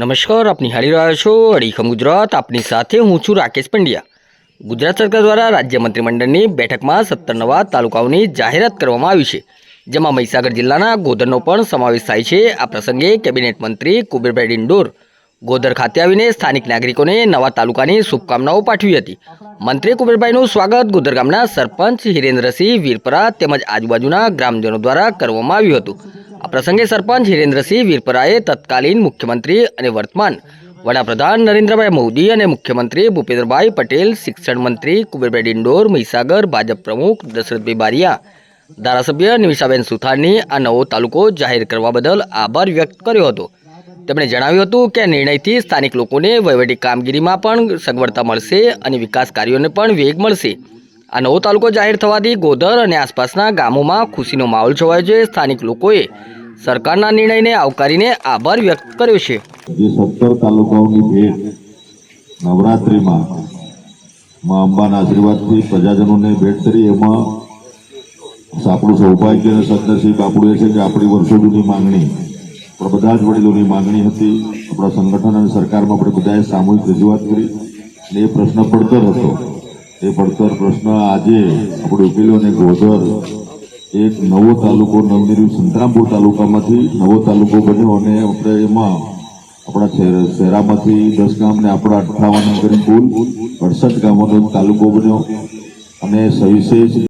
નમસ્કાર, આપ નિહાળી રહ્યા છો અડીખમ ગુજરાત. આપની સાથે હું છું રાકેશ પંડ્યા. ગુજરાત સરકાર દ્વારા રાજ્ય મંત્રીમંડળની બેઠકમાં સત્તર નવા તાલુકાઓની જાહેરાત કરવામાં આવી છે, જેમાં મહીસાગર જિલ્લાના ગોધરનો પણ સમાવેશ થાય છે. આ પ્રસંગે કેબિનેટ મંત્રી કુબેરભાઈ ડિંડોર ગોધર ખાતે આવીને સ્થાનિક નાગરિકોને નવા તાલુકાની શુભકામનાઓ પાઠવી હતી. મંત્રી કુબેરભાઈનું સ્વાગત ગોધર ગામના સરપંચ હિરેન્દ્રસિંહ વીરપરા તેમજ આજુબાજુના ગ્રામજનો દ્વારા કરવામાં આવ્યું હતું. પ્રસંગે સરપંચ હિરેન્દ્રસિંહ વીરપરાએ તત્કાલીન મુખ્યમંત્રી અને વર્તમાન વડાપ્રધાન નરેન્દ્રભાઈ મોદી અને મુખ્યમંત્રી ભૂપેન્દ્રભાઈ પટેલ, શિક્ષણ મંત્રી કુબેરભાઈ ડિંડોર, મહીસાગર ભાજપ પ્રમુખ દશરથભાઈ બારિયા, ધારાસભ્ય નિમિષાબેન સુથારની આ નવો તાલુકો જાહેર કરવા બદલ આભાર વ્યક્ત કર્યો હતો. તેમણે જણાવ્યું હતું કે આ નિર્ણયથી સ્થાનિક લોકોને વહીવટી કામગીરીમાં પણ સગવડતા મળશે અને વિકાસ કાર્યોને પણ વેગ મળશે. આ નવો તાલુકો જાહેર થવાથી ગોધર અને આસપાસના ગામોમાં ખુશીનો માહોલ છવાયો છે. સ્થાનિક લોકોએ સરકારના નિર્ણયને આવકારીને આભાર વ્યક્ત કર્યો છે. જે સત્તર તાલુકાઓની ભેટ નવરાત્રિમાં મા અંબાના આશીર્વાદથી પ્રજાજનોને ભેટ કરી, એમાં આપણું સૌભાગ્ય અને સદનસીબ આપણું એ છે કે આપણી વર્ષો જૂની માંગણી પણ બધા જ વડીલોની માંગણી હતી, આપણા સંગઠન અને સરકારમાં આપણે બધાએ સામૂહિક રજૂઆત કરી. અને એ પ્રશ્ન પડતર હતો. એ પડતર પ્રશ્ન આજે આપણે ઉકેલ્યો અને ગોધર એક નવો તાલુકો નવનિર્મિત સંતરામપુર તાલુકામાંથી નવો તાલુકો બન્યો અને આપણે એમાં આપણા શહેર- શહેરામાંથી દસ ગામને આપણા અઠાવન કરી કુલ, અડસઠ ગામોનો તાલુકો બન્યો. અને સવિશેષ